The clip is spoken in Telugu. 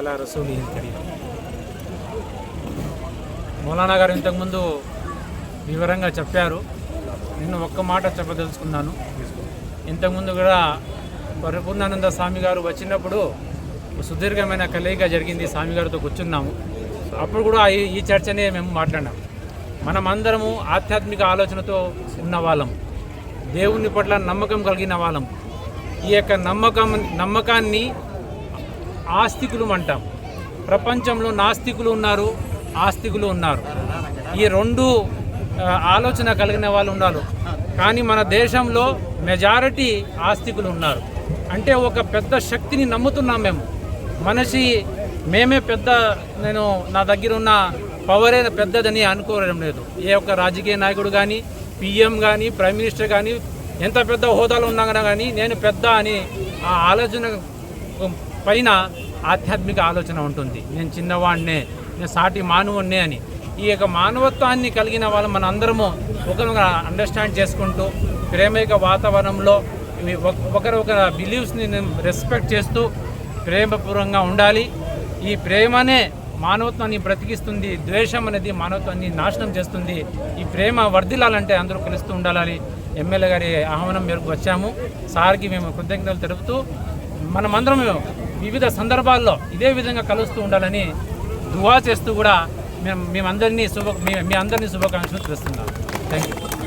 రసూలి మౌలానా గారు ఇంతకుముందు వివరంగా చెప్పారు. నిన్ను ఒక్క మాట చెప్పదలుచుకున్నాను. ఇంతకుముందు కూడా పరిపూర్ణానంద స్వామి గారు వచ్చినప్పుడు సుదీర్ఘమైన కలయిక జరిగింది స్వామి గారితో కూర్చున్నాము. అప్పుడు కూడా ఈ చర్చనే మేము మాట్లాడినాం. మనమందరము ఆధ్యాత్మిక ఆలోచనతో ఉన్న వాళ్ళం. దేవుని పట్ల నమ్మకం కలిగిన వాళ్ళం. ఈ యొక్క నమ్మకం నమ్మకాన్ని ఆస్తికులు అంటాం. ప్రపంచంలో నాస్తికులు ఉన్నారు ఆస్తికులు ఉన్నారు. ఈ రెండు ఆలోచన కలిగిన వాళ్ళు ఉన్నారు కానీ మన దేశంలో మెజారిటీ ఆస్తికులు ఉన్నారు. అంటే ఒక పెద్ద శక్తిని నమ్ముతున్నాం మేము. మనిషి మేమే పెద్ద నేను నా దగ్గర ఉన్న పవరే పెద్దదని అనుకోవడం లేదు. ఏ ఒక్క రాజకీయ నాయకుడు కానీ పిఎం కానీ ప్రైమ్ మినిస్టర్ కానీ ఎంత పెద్ద హోదాలో ఉన్నా కానీ నేను పెద్ద అని ఆ ఆలోచన పైన ఆధ్యాత్మిక ఆలోచన ఉంటుంది. నేను చిన్నవాడినే నేను సాటి మానవుడినే అని. ఈ యొక్క మానవత్వాన్ని కలిగిన వాళ్ళు మన అందరము ఒకరిగా అండర్స్టాండ్ చేసుకుంటూ ప్రేమిక వాతావరణంలో ఇవి ఒక- ఒకరి బిలీవ్స్ని రెస్పెక్ట్ చేస్తూ ప్రేమపూర్వకంగా ఉండాలి. ఈ ప్రేమనే మానవత్వాన్ని బ్రతికిస్తుంది ద్వేషం అనేది మానవత్వాన్ని నాశనం చేస్తుంది. ఈ ప్రేమ వర్ధిల్లాలంటే అందరూ కలుస్తూ ఉండాలని ఎమ్మెల్యే గారి ఆహ్వానం మేరకు వచ్చాము. సార్కి మేము కృతజ్ఞతలు తెలుపుతూ మనమందరం వివిధ సందర్భాల్లో ఇదే విధంగా కలుస్తూ ఉండాలని దువా చేస్తూ కూడా మేము మేమందరినీ శుభ మీ మీ అందరినీ శుభాకాంక్షలు తెలుస్తున్నాం. Thank you